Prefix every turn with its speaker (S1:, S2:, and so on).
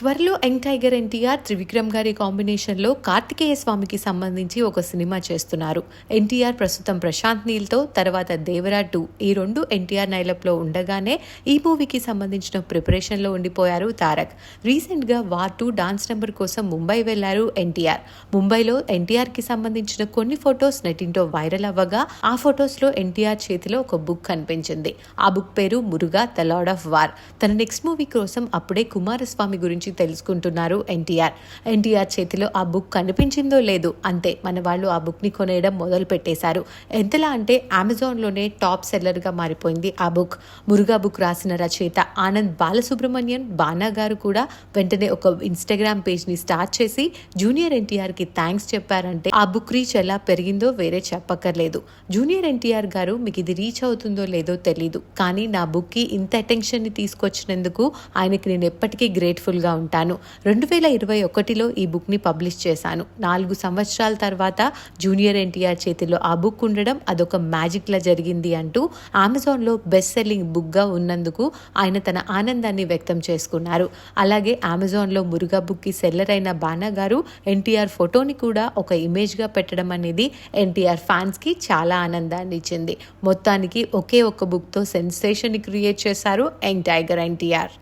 S1: త్వరలో young tiger NTR Trivikram గారి కాంబినేషన్లో కార్తికేయ స్వామికి సంబంధించి ఒక సినిమా చేస్తున్నారు. ఎన్టీఆర్ ప్రస్తుతం ప్రశాంత్ నీల్తో తర్వాత దేవరా టూ. ఈ రెండు ఎన్టీఆర్ నైలప్లో ఉండగానే ఈ మూవీకి సంబంధించిన ప్రిపరేషన్లో ఉండిపోయారు తారక్. రీసెంట్గా వార్ టూ డాన్స్ నెంబర్ కోసం ముంబై వెళ్ళారు ఎన్టీఆర్. ముంబైలో ఎన్టీఆర్కి సంబంధించిన కొన్ని ఫొటోస్ నెటింటో వైరల్ అవ్వగా ఆ ఫొటోస్లో ఎన్టీఆర్ చేతిలో ఒక బుక్ కనిపించింది. ఆ బుక్ పేరు Muruga the lord of war. తన నెక్స్ట్ మూవీ కోసం అప్పుడే కుమారస్వామి గురించి తెలుసుకుంటున్నారు ఎన్టీఆర్. ఎన్టీఆర్ చేతిలో ఆ బుక్ కనిపించిందో లేదు అంతే మన వాళ్ళు ఆ బుక్ని కొనేయడం మొదలు పెట్టేశారు. ఎంతలా అంటే అమెజాన్లోనే టాప్ సెల్లర్గా మారిపోయింది ఆ బుక్. మురుగా బుక్ రాసిన రచయిత ఆనంద్ బాలసుబ్రహ్మణ్యం బానా గారు కూడా వెంటనే ఒక ఇన్స్టాగ్రామ్ పేజ్ని స్టార్ట్ చేసి జూనియర్ ఎన్టీఆర్కి థ్యాంక్స్ చెప్పారంటే ఆ బుక్ రీచ్ ఎలా పెరిగిందో వేరే చెప్పక్కర్లేదు. జూనియర్ ఎన్టీఆర్ గారు మీకు ఇది రీచ్ అవుతుందో లేదో తెలీదు. కానీ నా బుక్కి ఇంత అటెన్షన్ని తీసుకొచ్చినందుకు ఆయనకి నేను ఎప్పటికీ గ్రేట్ఫుల్గా ఉంటాను. రెండు వేల ఇరవై ఒకటిలో ఈ బుక్ని పబ్లిష్ చేశాను. నాలుగు సంవత్సరాల తర్వాత జూనియర్ ఎన్టీఆర్ చేతిలో ఆ బుక్ ఉండడం అదొక మ్యాజిక్లా జరిగింది అంటూ అమెజాన్లో బెస్ట్ సెల్లింగ్ బుక్గా ఉన్నందుకు ఆయన తన ఆనందాన్ని వ్యక్తం చేసుకున్నారు. అలాగే అమెజాన్లో మురుగా బుక్కి సెల్లర్ అయిన బానా గారు ఎన్టీఆర్ ఫోటోని కూడా ఒక ఇమేజ్గా పెట్టడం అనేది ఎన్టీఆర్ ఫ్యాన్స్కి చాలా ఆనందాన్ని ఇచ్చింది. మొత్తానికి ఒకే ఒక్క బుక్తో సెన్సేషన్ క్రియేట్ చేశారు యంగ్ టైగర్ ఎన్టీఆర్.